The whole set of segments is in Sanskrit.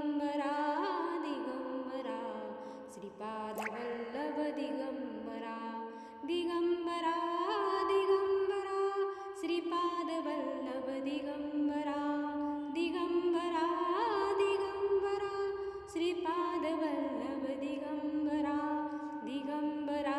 दिगम्बरा दिगम्बरा श्रीपादवल्लभ दिगम्बरा दिगम्बरा दिगम्बरा श्रीपादवल्लभ दिगम्बरा दिगम्बरा दिगम्बरा श्रीपादवल्लभ दिगम्बरा दिगम्बरा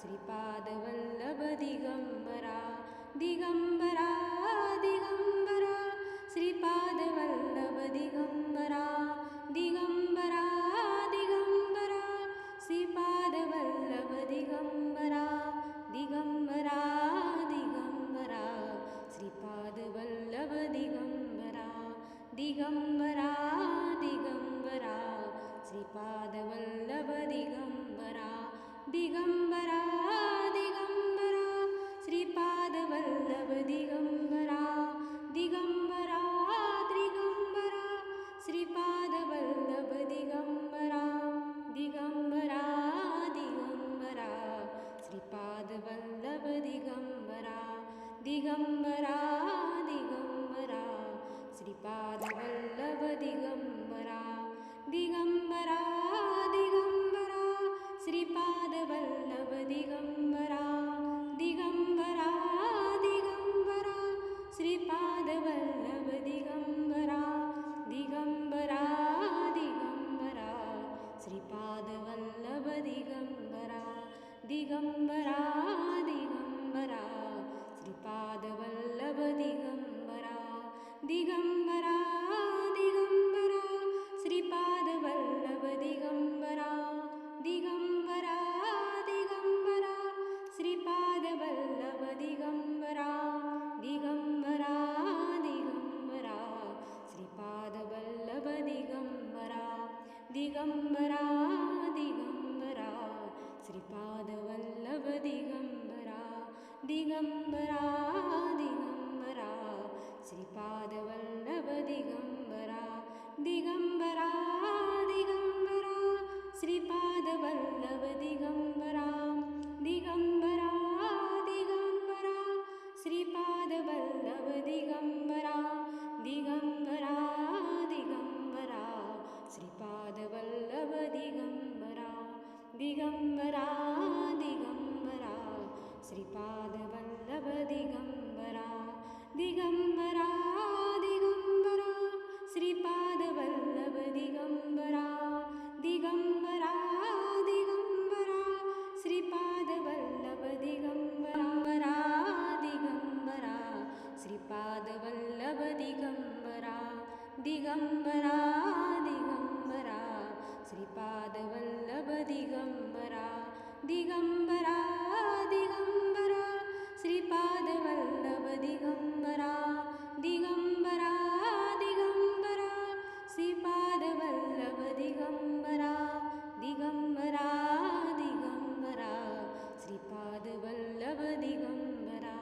श्रीपादवल्लभ दिगम्बरा दिगम्बरा। दिगम्बरा श्रीपादवल्लभ दिगम्बरा दिगम्बरा। दिगम्बरा श्रीपादवल्लभ दिगम्बरा दिगम्बरा दिगम्बरा श्रीपादवल्लभ दिगम्बरा दिगम्बरा दिगम्बरा श्रीपाद वल्लभ दिगम्बरा श्रीपाद दिगम्बरा दिगम्बरा दिगम्बरा श्रीपाद दिगम्बरा दिगम्बरा श्रीपाद दिगम्बरा दिगम्बरा। दिगम्बरा श्रीपाद दिगम्बरा दिगम्बरा। दिगम्बरा श्रीपाद दिगम्बरा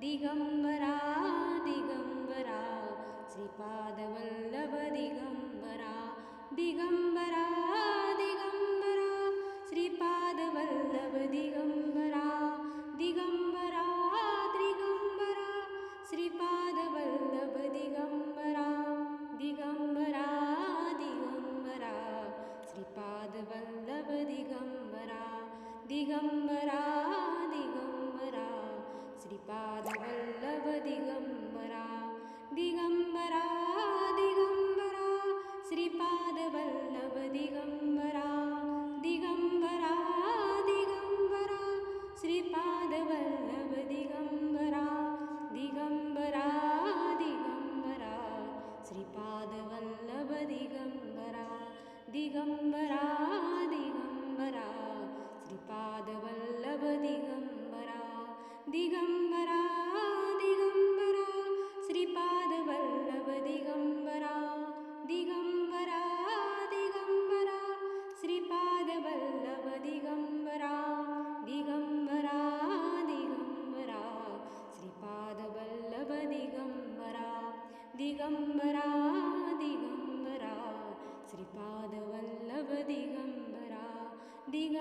दिगम्बरा।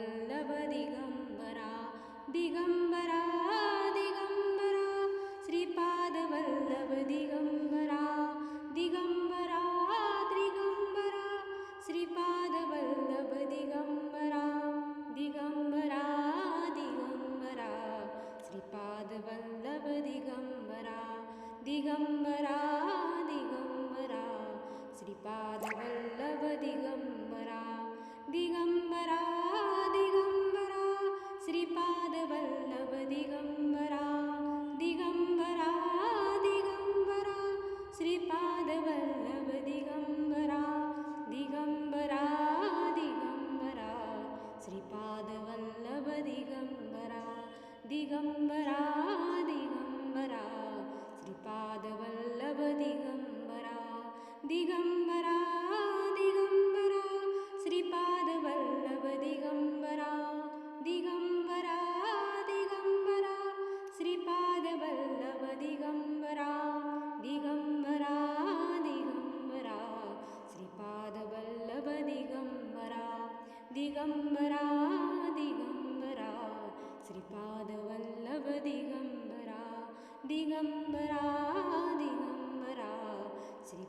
वल्लभ दिगम्बरा दिगम्बरा दिगम्बरा श्रीपाद दिगम्बरा दिगम्बरा दिगम्बरा श्रीपाद दिगम्बरा दिगम्बरा दिगम्बरा श्रीपाद दिगम्बरा दिगम्बरा Sri